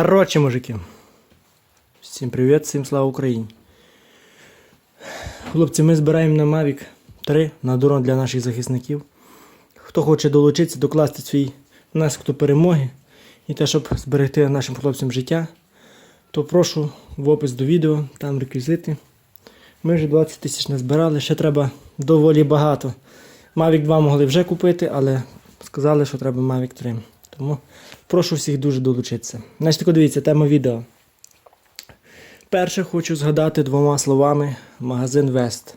Коротше, мужики. Всім привіт, всім слава Україні. Хлопці, ми збираємо на Mavic 3 на дрон для наших захисників. Хто хоче долучитися, докласти свій внесок до перемоги і те, щоб зберегти нашим хлопцям життя, то прошу в опис до відео, там реквізити. Ми вже 20 тисяч назбирали, ще треба доволі багато. Mavic 2 могли вже купити, але сказали, що треба Mavic 3. Тому прошу всіх дуже долучитися. Значить, тако дивіться, тема відео. Перше хочу згадати двома словами магазин Вест.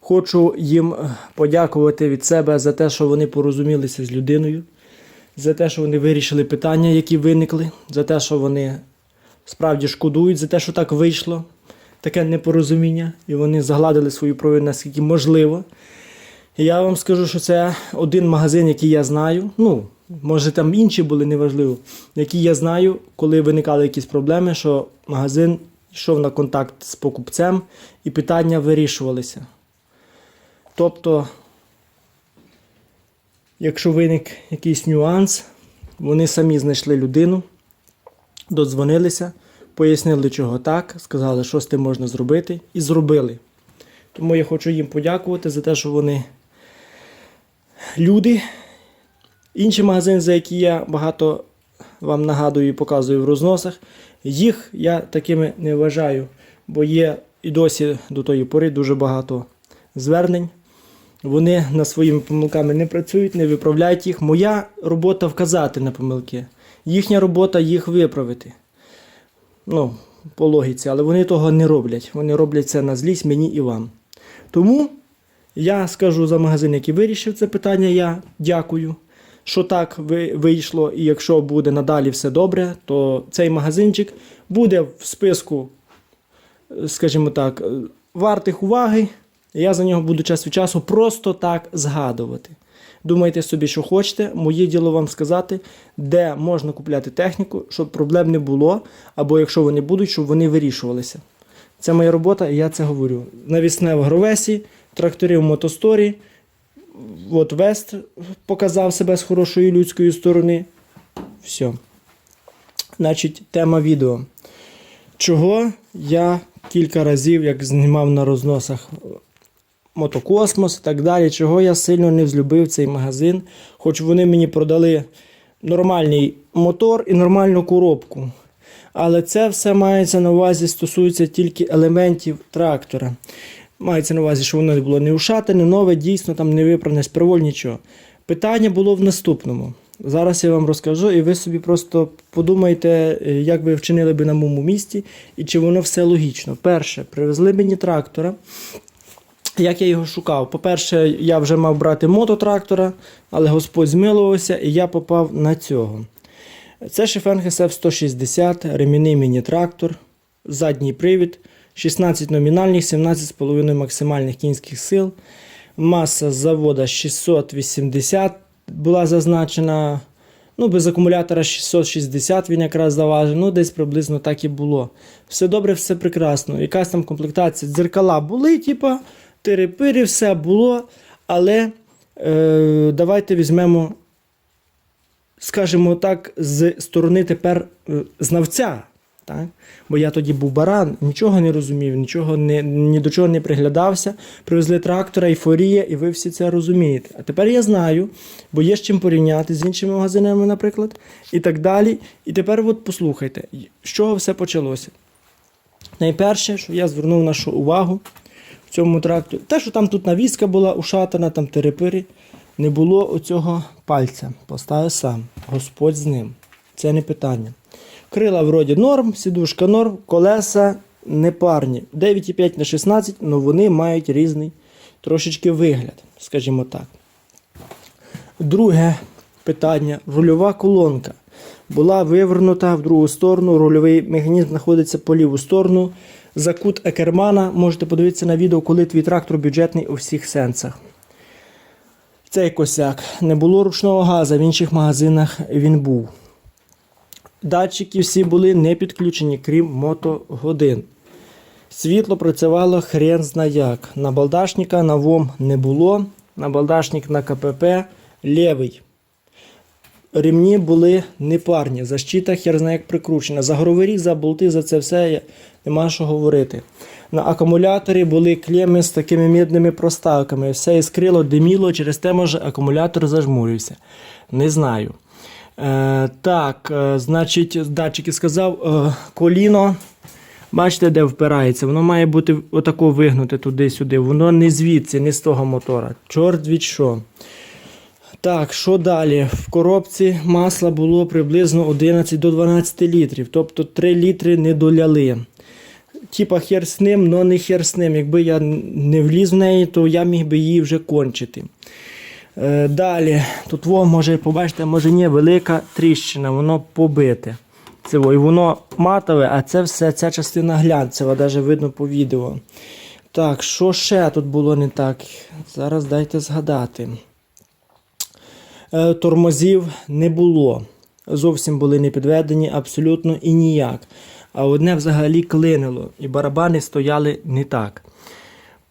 Хочу їм е, подякувати від себе за те, що вони порозумілися з людиною, за те, що вони вирішили питання, які виникли, за те, що вони справді шкодують, за те, що так вийшло, таке непорозуміння, і вони загладили свою провину наскільки можливо. І я вам скажу, що це один магазин, який я знаю. Ну, може там інші були, неважливо, який я знаю, коли виникали якісь проблеми, що магазин йшов на контакт з покупцем і питання вирішувалися. Тобто, якщо виник якийсь нюанс, вони самі знайшли людину, додзвонилися, пояснили, чого так, сказали, що з тим можна зробити, і зробили. Тому я хочу їм подякувати за те, що вони люди. Інші магазини, за які я багато вам нагадую і показую в розносах, їх я такими не вважаю, бо є і досі до тої пори дуже багато звернень. Вони над своїми помилками не працюють, не виправляють їх. Моя робота вказати на помилки. Їхня робота їх виправити. Ну, по логіці, але вони того не роблять. Вони роблять це на злість мені і вам. Тому я скажу за магазин, який вирішив це питання. Я дякую, що так вийшло. І якщо буде надалі все добре, то цей магазинчик буде в списку, скажімо так, вартих уваги. Я за нього буду час від часу просто так згадувати. Думайте собі, що хочете. Моє діло вам сказати, де можна купляти техніку, щоб проблем не було, або якщо вони будуть, щоб вони вирішувалися. Це моя робота, і я це говорю. Навісне в Гровесі, трактори в мотосторі. От Вест показав себе з хорошої людської сторони. Все. Значить, тема відео. Чого я кілька разів, як знімав на розносах Мотокосмос і так далі, чого я сильно не взлюбив цей магазин, хоч вони мені продали нормальний мотор і нормальну коробку. Але це все мається на увазі, стосується тільки елементів трактора. Мається на увазі, що воно не було не ушатане, нове, дійсно там не випране з нічого. Питання було в наступному. Зараз я вам розкажу, і ви собі просто подумайте, е, як ви вчинили би на моєму місці, і чи воно все логічно. Перше, привезли мені трактора. Як я його шукав? По-перше, я вже мав брати мототрактора, але Господь змилувався, і я попав на цього. Це Шефенг SF 160, ремінний міні-трактор, задній привід, 16 номінальних, 17,5 максимальних кінських сил. Маса завода 680 була зазначена. Ну, без акумулятора 660 він якраз заважив, ну десь приблизно так і було. Все добре, все прекрасно. Якась там комплектація, дзеркала були, типа, тири-пири, все було. Але е, давайте візьмемо скажімо так, з сторони тепер е, знавця. Так? Бо я тоді був баран, нічого не розумів, нічого не, ні до чого не приглядався. Привезли трактора, ейфорія, і ви всі це розумієте. А тепер я знаю, бо є з чим порівняти з іншими магазинами, наприклад, і так далі. І тепер от послухайте, з чого все почалося. Найперше, що я звернув нашу увагу в цьому тракторі, те, що там тут навіска була ушатана, там терепири, не було оцього пальця. Поставив сам. Господь з ним. Це не питання. Крила вроді норм, сідушка норм, колеса непарні. 9,5 на 16, але вони мають різний трошечки вигляд, скажімо так. Друге питання: рульова колонка. Була вивернута в другу сторону, рульовий механізм знаходиться по ліву сторону. За кут Екермана можете подивитися на відео, коли твій трактор бюджетний у всіх сенсах. Цей косяк. Не було ручного газу, в інших магазинах він був. Датчики всі були не підключені, крім мотогодин. Світло працювало хрен зна як. На балдашника на ВОМ не було. На балдашник на КПП лівий. ремні були непарні. Защита хер знає як прикручена. За горовий ріг, за болти, за це все нема що говорити. На акумуляторі були клеми з такими мідними проставками. Все іскрило, диміло, через те, може, акумулятор зажмурився. Не знаю. Е, так, е, значить, датчик сказав, е, коліно. Бачите, де впирається? Воно має бути отако вигнуте туди-сюди. Воно не звідси, не з того мотора. Чорт від що. Так, що далі? В коробці масла було приблизно 11 до 12 літрів, тобто 3 літри не доляли. Типа хер з ним, но не хер з ним. Якби я не вліз в неї, то я міг би її вже кончити. Е, далі, тут во, може побачите, може ні, велика тріщина, воно побите. Це во, і воно матове, а це все, ця частина глянцева, навіть видно по відео. Так, що ще тут було не так? Зараз дайте згадати. Е, Тормозів не було. Зовсім були не підведені, абсолютно і ніяк. А одне взагалі клинило, і барабани стояли не так.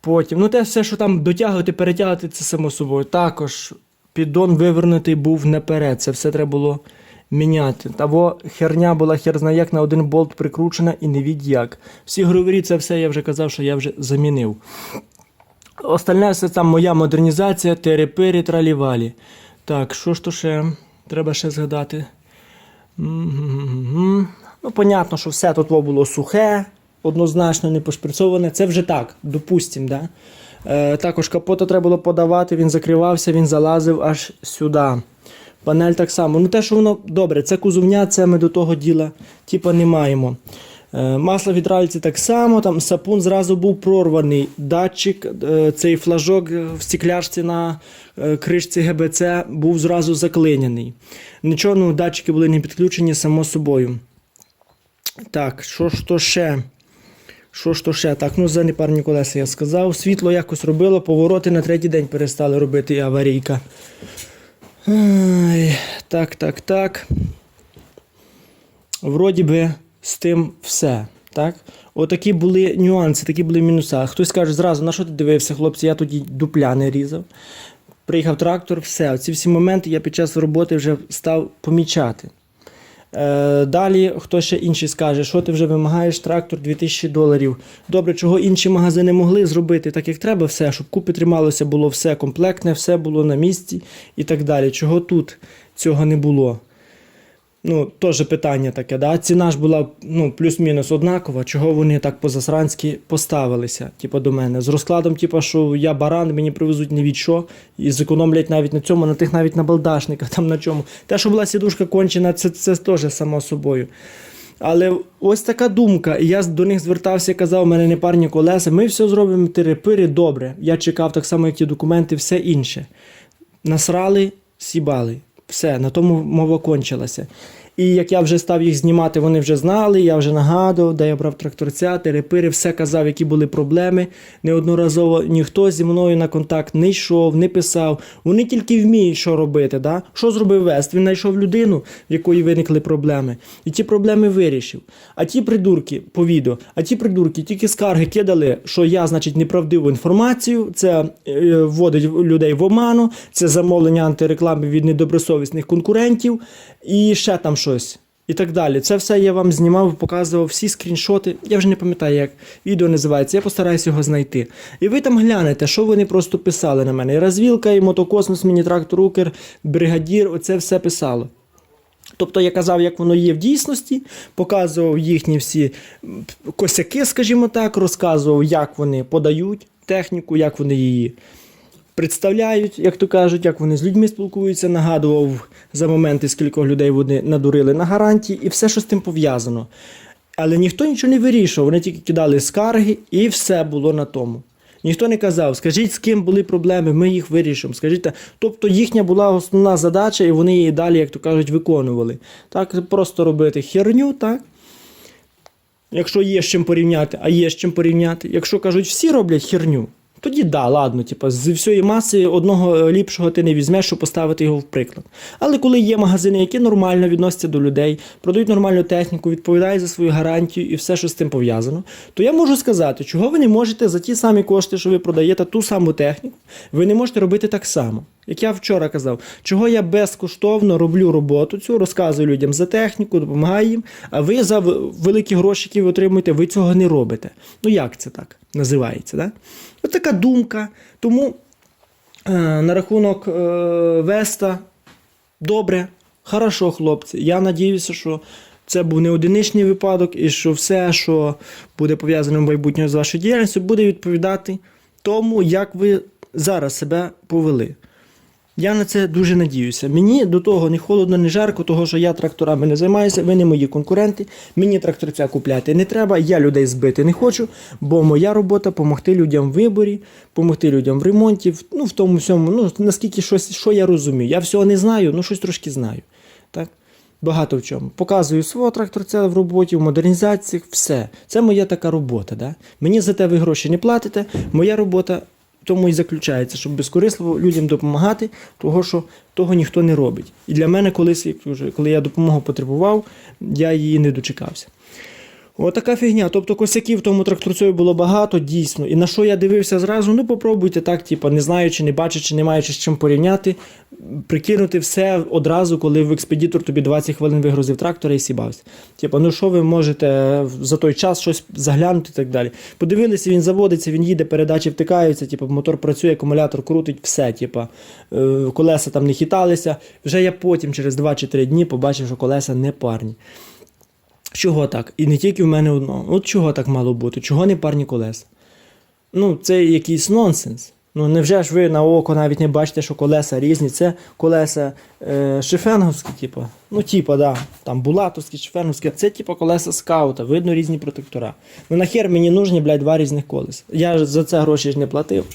Потім, ну те все, що там дотягувати, перетягувати, це само собою. Також піддон вивернутий був наперед. Це все треба було міняти. Того херня була хер знає як на один болт прикручена і не від як. Всі гровері, це все я вже казав, що я вже замінив. Остальне все там моя модернізація, терепири, тралівалі. Так, що ж то ще? Треба ще згадати. Мгм. Ну, понятно, що все тут було сухе, однозначно не пошприцоване. Це вже так, допустим, да? Е, також капота треба було подавати, він закривався, він залазив аж сюди. Панель так само. Ну те, що воно добре, це кузовня, це ми до того діла типа не маємо. Е, Масло в так само, там сапун зразу був прорваний. Датчик, е, цей флажок в стекляшці на е, кришці ГБЦ був зразу заклиняний. Нічого, ну, датчики були не підключені само собою. Так, що ж то ще? Що ж то ще? Так, ну за непарні колеса я сказав. Світло якось робило, повороти на третій день перестали робити і аварійка. Ай, так, так, так. Вроді би з тим все. Так? Отакі були нюанси, такі були мінуси. Хтось каже зразу, на що ти дивився, хлопці, я тоді дупля не різав. Приїхав трактор, все. Ці всі моменти я під час роботи вже став помічати. Е, далі хто ще інший скаже, що ти вже вимагаєш трактор 2000 доларів. Добре, чого інші магазини могли зробити так, як треба, все, щоб купи трималося, було все комплектне, все було на місці і так далі. Чого тут цього не було? Ну, теж питання таке, да? ціна ж була ну, плюс-мінус однакова, чого вони так по-засранськи поставилися, типу, до мене. З розкладом, типу, що я баран, мені привезуть не від що, і зекономлять навіть на цьому, на тих навіть на балдашниках, там на чому. Те, що була сідушка кончена, це, це теж само собою. Але ось така думка. І я до них звертався, і казав, у мене не парні колеса. Ми все зробимо тири-пири добре. Я чекав так само, як ті документи, все інше. Насрали, сібали. Все, на тому мова кончилася. І як я вже став їх знімати, вони вже знали, я вже нагадував, де я брав тракторця, терепири, все казав, які були проблеми. Неодноразово ніхто зі мною на контакт не йшов, не писав. Вони тільки вміють, що робити. Да? Що зробив Вест? Він знайшов людину, в якої виникли проблеми, і ті проблеми вирішив. А ті придурки по відео, а ті придурки тільки скарги кидали, що я, значить, неправдиву інформацію, це е, вводить людей в оману, це замовлення антиреклами від недобросовісних конкурентів і ще там щось. І так далі. Це все я вам знімав, показував всі скріншоти. Я вже не пам'ятаю, як відео називається. Я постараюся його знайти. І ви там глянете, що вони просто писали на мене. І розвілка, і мотокосмос, міні-трактор, Укр, бригадір, оце все писало. Тобто я казав, як воно є в дійсності, показував їхні всі косяки, скажімо так, розказував, як вони подають техніку, як вони її представляють, як то кажуть, як вони з людьми спілкуються, нагадував за моменти, скількох людей вони надурили на гарантії, і все, що з тим пов'язано. Але ніхто нічого не вирішував, вони тільки кидали скарги, і все було на тому. Ніхто не казав, скажіть, з ким були проблеми, ми їх вирішимо. Скажіть, тобто їхня була основна задача, і вони її далі, як то кажуть, виконували. Так, просто робити херню, так? Якщо є з чим порівняти, а є з чим порівняти. Якщо кажуть, всі роблять херню, тоді да, ладно, типу, з всієї маси одного е, ліпшого ти не візьмеш, щоб поставити його в приклад. Але коли є магазини, які нормально відносяться до людей, продають нормальну техніку, відповідають за свою гарантію і все, що з цим пов'язано, то я можу сказати, чого ви не можете за ті самі кошти, що ви продаєте ту саму техніку, ви не можете робити так само. Як я вчора казав, чого я безкоштовно роблю роботу цю, розказую людям за техніку, допомагаю їм, а ви за великі гроші, які ви отримуєте, ви цього не робите. Ну як це так називається? Да? От така думка. Тому е, на рахунок е, Веста добре, хорошо, хлопці. Я надіюся, що це був не одиничний випадок, і що все, що буде пов'язане в майбутньому з вашою діяльністю, буде відповідати тому, як ви зараз себе повели. Я на це дуже надіюся. Мені до того не холодно, не жарко, того що я тракторами не займаюся, ви не мої конкуренти. Мені тракторця купляти не треба, я людей збити не хочу, бо моя робота допомогти людям в виборі, допомогти людям в ремонті, ну в тому всьому, ну наскільки щось, що я розумію. Я всього не знаю, ну щось трошки знаю. Так? Багато в чому. Показую свого тракторця в роботі, в модернізаціях, все. Це моя така робота. Да? Мені за те ви гроші не платите. Моя робота тому і заключається, щоб безкорисливо людям допомагати, того що того ніхто не робить. І для мене колись, коли я допомогу потребував, я її не дочекався. Отака фігня. Тобто косяків в тому тракторцю було багато, дійсно. І на що я дивився зразу, ну попробуйте так, типу, не знаючи, не бачачи, не маючи з чим порівняти, прикинути все одразу, коли в експедітор тобі 20 хвилин вигрузив трактора і сібався. Типу, ну що ви можете за той час щось заглянути і так далі. Подивилися, він заводиться, він їде, передачі втикаються, типу, мотор працює, акумулятор крутить, все, типу, колеса там не хиталися. Вже я потім, через 2 чи 3 дні, побачив, що колеса не парні. Чого так? І не тільки в мене одного. От чого так мало бути? Чого не парні колеса? Ну, це якийсь нонсенс. Ну, невже ж ви на око навіть не бачите, що колеса різні? Це колеса е, шифенговські, типу. Ну, типу, да. Там булатовські, шифенговські. Це типу колеса скаута, видно різні протектора. Ну нахер мені нужні, блядь, два різних колеса. Я ж за це гроші ж не платив.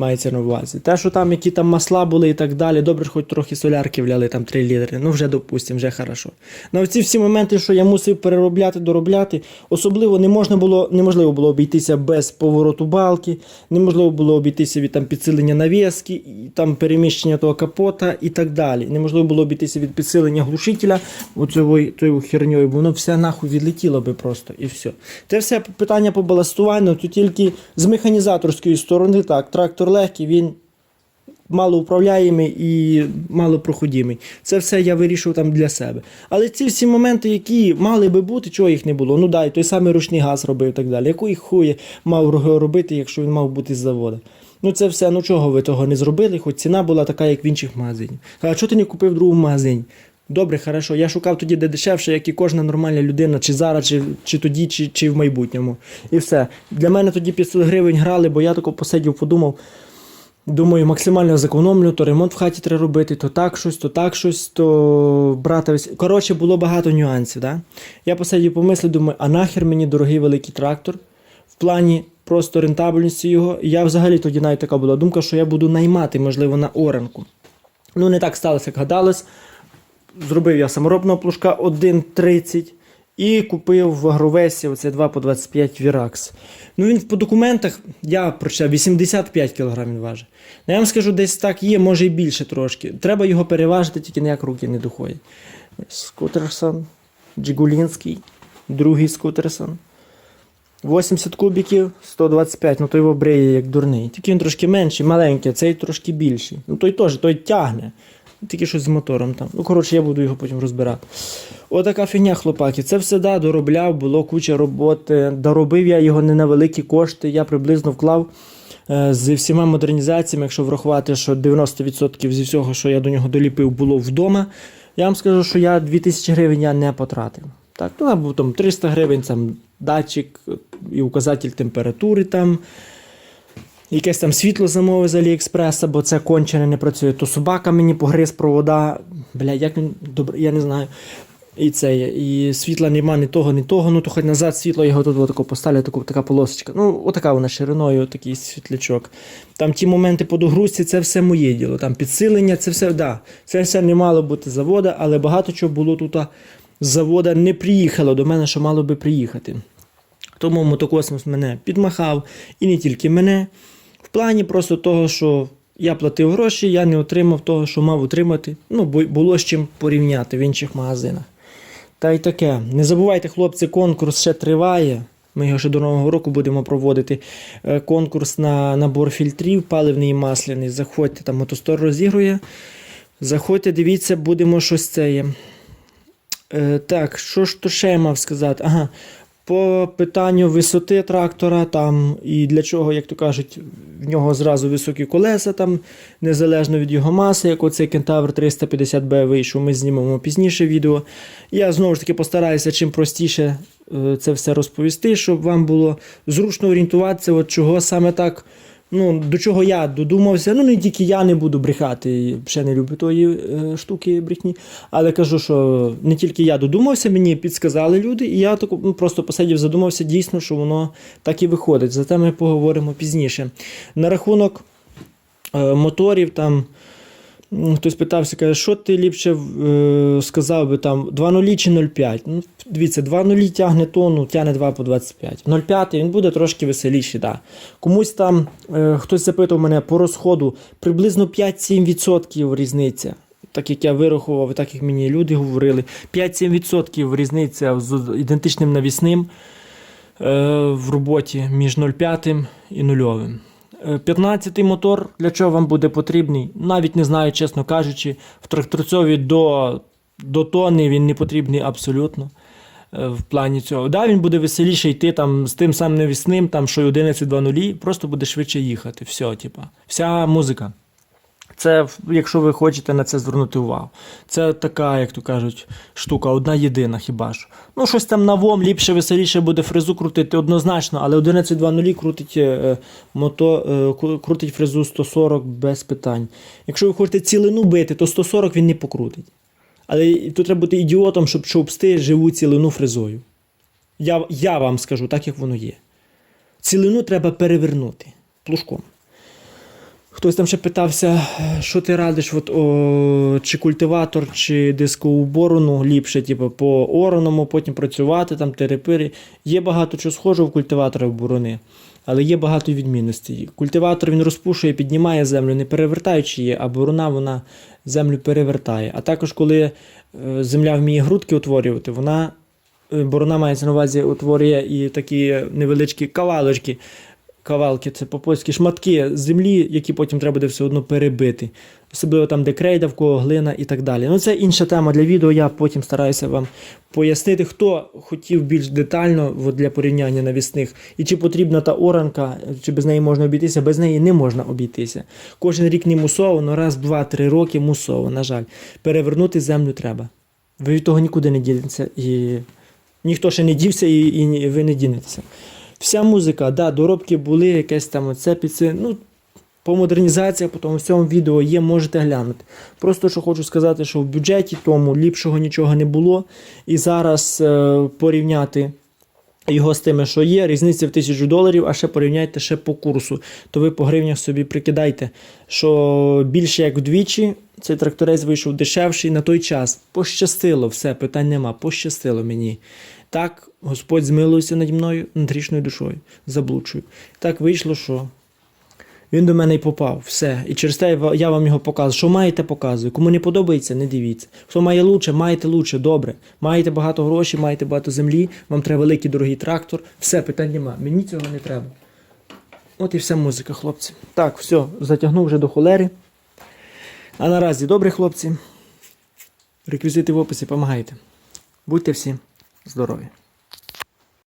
Мається на увазі. Те, що там які там масла були і так далі, добре, хоч трохи солярки вляли, там 3 літри. Ну вже допустимо, вже хорошо. На ці всі моменти, що я мусив переробляти, доробляти, особливо не можна було, неможливо було обійтися без повороту балки, неможливо було обійтися від там підсилення навіски, і там переміщення того капота і так далі. Неможливо було обійтися від підсилення глушителя, оцею херньою, бо воно все нахуй відлетіло би просто і все. Це все питання по баластуванню, то тільки з механізаторської сторони, так, трактор легкий, він малоуправляємий і малопроходимий. Це все я вирішив там для себе. Але ці всі моменти, які мали би бути, чого їх не було. Ну дай, той самий ручний газ робив і так далі. Якої хує мав робити, якщо він мав бути з заводу? Ну це все, ну чого ви того не зробили, хоч ціна була така, як в інших магазинах. А чого ти не купив в другому магазині? Добре, хорошо. Я шукав тоді, де дешевше, як і кожна нормальна людина, чи зараз, чи, чи тоді, чи, чи в майбутньому. І все. Для мене тоді 500 гривень грали, бо я тако посидів, подумав. Думаю, максимально зекономлю, то ремонт в хаті треба робити, то так щось, то так щось, то брати весь. Коротше, було багато нюансів. Да? Я посидів помислив, думаю, а нахер мені дорогий великий трактор в плані просто рентабельності його. Я взагалі тоді навіть така була думка, що я буду наймати, можливо, на оранку. Ну, не так сталося, як гадалось. Зробив я саморобного плужка 1,30 і купив в агровесі оце 2 по 25 Virax. Ну він по документах, я прочитав, 85 кг важить. Ну, я вам скажу, десь так є, може і більше трошки. Треба його переважити, тільки ніяк руки не доходять. Скутерсон, Джигулінський, другий скутерсон. 80 кубіків, 125, ну той його як дурний. Тільки він трошки менший, маленький, цей трошки більший. Ну той теж, той тягне. Тільки щось з мотором там. Ну, коротше, я буду його потім розбирати. Отака фігня, хлопаки. Це все да, доробляв, було куча роботи. Доробив я його не на великі кошти. Я приблизно вклав е, з всіма модернізаціями, якщо врахувати, що 90% зі всього, що я до нього доліпив, було вдома. Я вам скажу, що я 2000 гривень я не потратив. Так, ну, або там 300 гривень, там датчик і указатель температури там. Якесь там світло замовив з Аліекспреса, бо це кончене не працює. То собака мені погриз провода. Бля, як він добре, я не знаю. І це є. І світла нема ні того, ні того. Ну то хоч назад світло, його тут отако поставлю, таку, така полосочка. Ну, отака вона шириною, такий світлячок. Там ті моменти по догрузці, це все моє діло. Там підсилення, це все, да. Це все не мало бути завода, але багато чого було тут з завода не приїхало до мене, що мало би приїхати. Тому мотокосмос мене підмахав, і не тільки мене. Плані просто того, що я платив гроші, я не отримав того, що мав отримати. Ну, було з чим порівняти в інших магазинах. Та й таке. Не забувайте, хлопці, конкурс ще триває. Ми його ще до Нового року будемо проводити. Е, Конкурс на набор фільтрів, паливний і масляний. Заходьте, там мотостор розігрує. Заходьте, дивіться, будемо щось це. Е, так, що ж то ще я мав сказати? Ага. По питанню висоти трактора там і для чого, як то кажуть, в нього зразу високі колеса, там, незалежно від його маси, як оцей Кентавр 350B вийшов, ми знімемо пізніше відео. Я знову ж таки постараюся чим простіше е, це все розповісти, щоб вам було зручно орієнтуватися, от чого саме так. Ну, до чого я додумався. Ну, не тільки я не буду брехати, ще не люблю тої е, штуки брехні. Але кажу, що не тільки я додумався, мені підсказали люди, і я так ну, просто посидів, задумався дійсно, що воно так і виходить. Зате ми поговоримо пізніше. На рахунок е, моторів там. Хтось питався, каже, що ти ліпше е, сказав би там 2.0 чи 0,5. Ну, дивіться, 2.0 тягне тонну, тягне 2 по 25. 0,5 він буде трошки веселіший. Да. Комусь там е, хтось запитав мене по розходу приблизно 5-7% різниця. Так як я вирахував, так як мені люди говорили, 5-7% різниця з ідентичним навісним е, в роботі між 0,5 і 0. 15-й мотор для чого вам буде потрібний? Навіть не знаю, чесно кажучи, в тракторцові до, до тони він не потрібний абсолютно. е, В плані цього. Да, він буде веселіше йти там з тим самим навісним, там що й 11.2.0, просто буде швидше їхати. Все, типа. Вся музика. Це, якщо ви хочете на це звернути увагу. Це така, як то кажуть, штука, одна єдина хіба що. Ну, щось там на вом ліпше, веселіше буде фрезу крутити однозначно, але 11.2.0 крутить, е, мото, е, крутить фрезу 140 без питань. Якщо ви хочете цілину бити, то 140 він не покрутить. Але тут треба бути ідіотом, щоб човпсти живу цілину фрезою. Я, я вам скажу так, як воно є. Цілину треба перевернути плужком. Хтось там ще питався, що ти радиш, от, о, чи культиватор, чи дискову борону ліпше, типу, по ороному, потім працювати, там терепири. Є багато чого схожого в культиватора в борони, але є багато відмінностей. Культиватор він розпушує, піднімає землю, не перевертаючи її, а борона вона землю перевертає. А також, коли е, земля вміє грудки утворювати, вона е, борона мається на увазі, утворює і такі невеличкі кавалочки. Кавалки, це по-польськи шматки землі, які потім треба буде все одно перебити. Особливо там, де крейда, глина і так далі. Ну, це інша тема для відео. Я потім стараюся вам пояснити, хто хотів більш детально от, для порівняння навісних, і чи потрібна та оранка, чи без неї можна обійтися, без неї не можна обійтися. Кожен рік не мусово, але раз, два, три роки мусово, на жаль. Перевернути землю треба. Ви від того нікуди не дінетеся. І ніхто ще не дівся, і, і ви не дінетеся. Вся музика, да, доробки були, якесь там оце під це. Ну, по модернізації, по тому всьому відео є, можете глянути. Просто що хочу сказати, що в бюджеті тому ліпшого нічого не було. І зараз е, порівняти його з тими, що є, різниця в тисячу доларів, а ще порівняйте ще по курсу. То ви по гривнях собі прикидайте, що більше як вдвічі цей тракторець вийшов дешевший на той час. Пощастило, все, питань нема, пощастило мені. Так, Господь змилився наді мною над грішною душою, заблудшою. Так вийшло, що він до мене й попав. Все. І через те я вам його показую. Що маєте, показую. Кому не подобається, не дивіться. Хто має лучше, маєте лучше, добре. Маєте багато грошей, маєте багато землі, вам треба великий дорогий трактор. Все, питань нема. Мені цього не треба. От і вся музика, хлопці. Так, все, затягнув вже до холери. А наразі добре, хлопці. Реквізити в описі, помагайте. Будьте всі здорові.